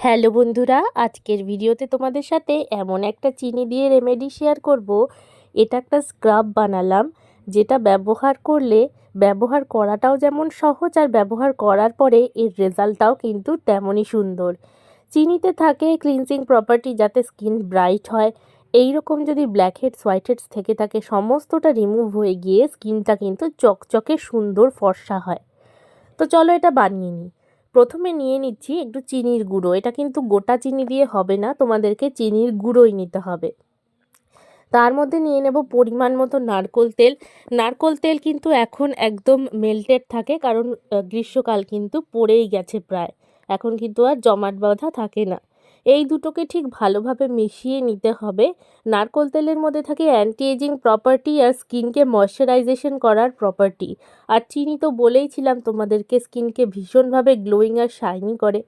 Hello বন্ধুরা, আজকের ভিডিওতে তোমাদের সাথে এমন একটা চিনি দিয়ে রেমেডি শেয়ার করব। এটা একটা স্ক্রাব বানালাম, যেটা ব্যবহার করলে, ব্যবহার করাটাও যেমন সহজ আর ব্যবহার করার পরে এর রেজাল্টটাও কিন্তু তেমনই সুন্দর। চিনিতে থাকে ক্লিনজিং প্রপার্টি যাতে স্কিন ব্রাইট হয় এই রকম যদি ব্ল্যাক হেডস হোয়াইট হেডস থেকে থাকে, সমস্তটা রিমুভ হয়ে গিয়ে স্কিনটা কিন্তু চকচকে সুন্দর ফর্সা হয়। তো চলো এটা বানিয়ে নিই। প্রথমে নিয়ে নিচ্ছি একটু চিনির গুঁড়ো। এটা কিন্তু গোটা চিনি দিয়ে হবে না, তোমাদেরকে চিনির গুঁড়োই নিতে হবে। তার মধ্যে নিয়ে নেব পরিমাণ মতো নারকোল তেল। নারকোল তেল কিন্তু এখন একদম মেল্টেড থাকে, কারণ গ্রীষ্মকাল কিন্তু পড়েই গেছে প্রায়। এখন কিন্তু আর জমাট বাঁধা থাকে না। এই দুটোকে ঠিক ভালোভাবে মিশিয়ে নিতে হবে। নারকোল তেলের মধ্যে থাকে অ্যান্টি এজিং প্রপার্টি আর স্কিনকে ময়শ্চারাইজেশন করার প্রপার্টি আর চিনি তো বলেইছিলাম তোমাদেরকে, স্কিনকে ভীষণভাবে গ্লোয়িং আর শাইনি করে।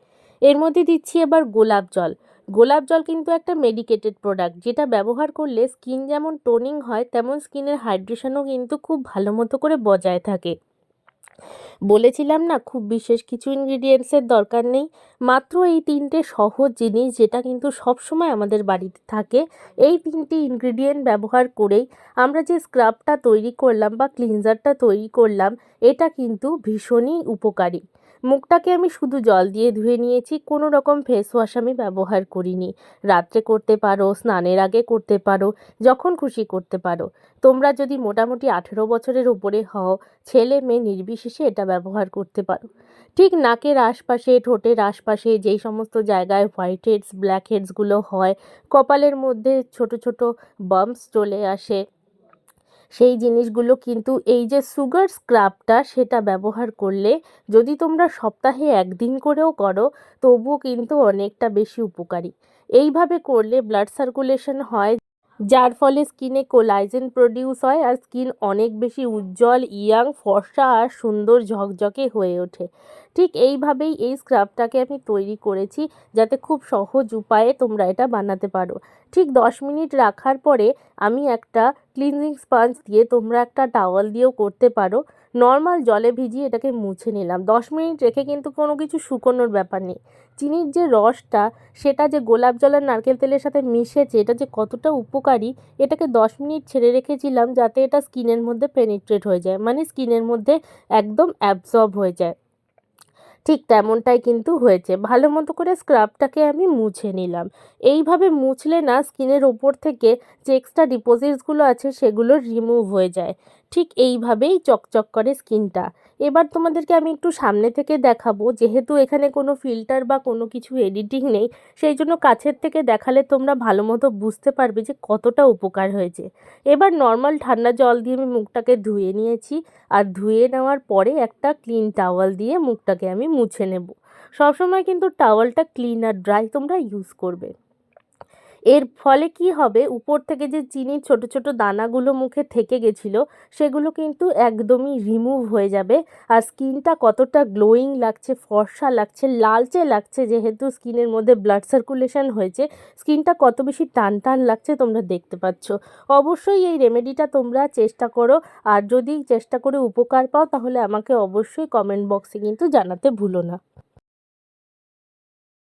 এর মধ্যে দিচ্ছি এবার গোলাপ জল। গোলাপ জল কিন্তু একটা মেডিকেটেড প্রোডাক্ট যেটা ব্যবহার করলে স্কিন যেমন টোনিং হয়, তেমন স্কিনের হাইড্রেশনও কিন্তু খুব ভালো মতো করে বজায় থাকে। বলেছিলাম না, খুব বিশেষ কিছু ইনগ্রিডিয়েন্টসের দরকার নেই। মাত্র এই তিনটে সহজ জিনিস যেটা কিন্তু সবসময় আমাদের বাড়িতে থাকে, এই তিনটি ইনগ্রিডিয়েন্ট ব্যবহার করেই আমরা যে স্ক্রাবটা তৈরি করলাম বা ক্লিনজারটা তৈরি করলাম, এটা কিন্তু ভীষণই উপকারী। মুখটাকে আমি শুধু জল দিয়ে ধুয়ে নিয়েছি, কোনো রকম ফেস ওয়াশ আমি ব্যবহার করিনি। রাত্রে করতে পারো, স্নানের আগে করতে পারো, যখন খুশি করতে পারো। তোমরা যদি মোটামুটি আঠেরো বছরের উপরে হও, ছেলে মেয়ে নির্বিশেষে এটা ব্যবহার করতে পারো। ঠিক নাকের আশপাশে, ঠোঁটের আশপাশে যেই সমস্ত জায়গায় হোয়াইট হেডস ব্ল্যাক হেডসগুলো হয়, কপালের মধ্যে ছোট ছোট বাম্পস চলে আসে। সেই জিনিসগুলো কিন্তু এই যে সুগার স্ক্রাবটা সেটা ব্যবহার করলে যদি তোমরা সপ্তাহে একদিন করেও করো, তবুও কিন্তু অনেকটা বেশি উপকারী। এইভাবে করলে ব্লাড সার্কুলেশন হয়, যার ফলে স্কিনে কোলাইজেন প্রডিউস হয় আর স্কিন অনেক বেশি উজ্জ্বল ইয়াং ফর্সা আর সুন্দর ঝকঝকে হয়ে ওঠে। ঠিক এইভাবেই এই স্ক্রাবটাকে আমি তৈরি করেছি যাতে খুব সহজ উপায়ে তোমরা এটা বানাতে পারো। ঠিক দশ মিনিট রাখার পরে আমি একটা ক্লিনজিং স্পঞ্জ দিয়ে তোমরা একটা টাওয়াল দিয়েও করতে পারো। নর্মাল জলে ভিজিয়ে এটাকে মুছে নিলাম। দশ মিনিট রেখে কিন্তু কোনো কিছু শুকোনোর ব্যাপার নেই। চিনির যে রসটা, সেটা যে গোলাপ জল আর নারকেল তেলের সাথে মিশেছে, এটা যে কতটা উপকারী, এটাকে দশ মিনিট ছেড়ে রেখেছিলাম যাতে এটা স্কিনের মধ্যে পেনিট্রেট হয়ে যায়। মানে স্কিনের মধ্যে একদম অ্যাবজর্ব হয়ে যায়। ঠিক তেমনটাই কিন্তু হয়েছে। ভালো মতো করে স্ক্রাবটাকে আমি মুছে নিলাম। এইভাবে মুছলে না স্কিনের ওপর থেকে যে এক্সট্রা ডিপোজিটসগুলো আছে সেগুলো রিমুভ হয়ে যায়। ঠিক এইভাবেই চকচক করে স্কিনটা। এবার তোমাদেরকে আমি একটু সামনে থেকে দেখাবো, যেহেতু এখানে কোনো ফিল্টার বা কোনো কিছু এডিটিং নেই, সেই জন্য কাছের থেকে দেখালে তোমরা ভালো মতো বুঝতে পারবে যে কতটা উপকার হয়েছে। এবার নর্মাল ঠান্ডা জল দিয়ে আমি মুখটাকে ধুয়ে নিয়েছি, আর ধুয়ে নেওয়ার পরে একটা ক্লিন টাওয়াল দিয়ে মুখটাকে আমি মুছে নেব। সবসময় কিন্তু টাওয়ালটা ক্লিন আর ড্রাই তোমরা ইউজ করবে। এর ফলে কি হবে? উপর থেকে যে চিনির ছোট ছোট দানাগুলো মুখে থেকে গেছিল, সেগুলো কিন্তু একদমই রিমুভ হয়ে যাবে। আর স্কিনটা কতটা গ্লোয়িং লাগছে, ফর্সা লাগছে, লালচে লাগছে, যেহেতু স্কিনের মধ্যে ব্লাড সার্কুলেশন হয়েছে, স্কিনটা কত বেশি টান টান লাগছে তোমরা দেখতে পাচ্ছ। অবশ্যই এই রেমেডিটা তোমরা চেষ্টা করো, আর যদি চেষ্টা করে উপকার পাও, তাহলে আমাকে অবশ্যই কমেন্ট বক্সে কিন্তু জানাতে ভুলো না।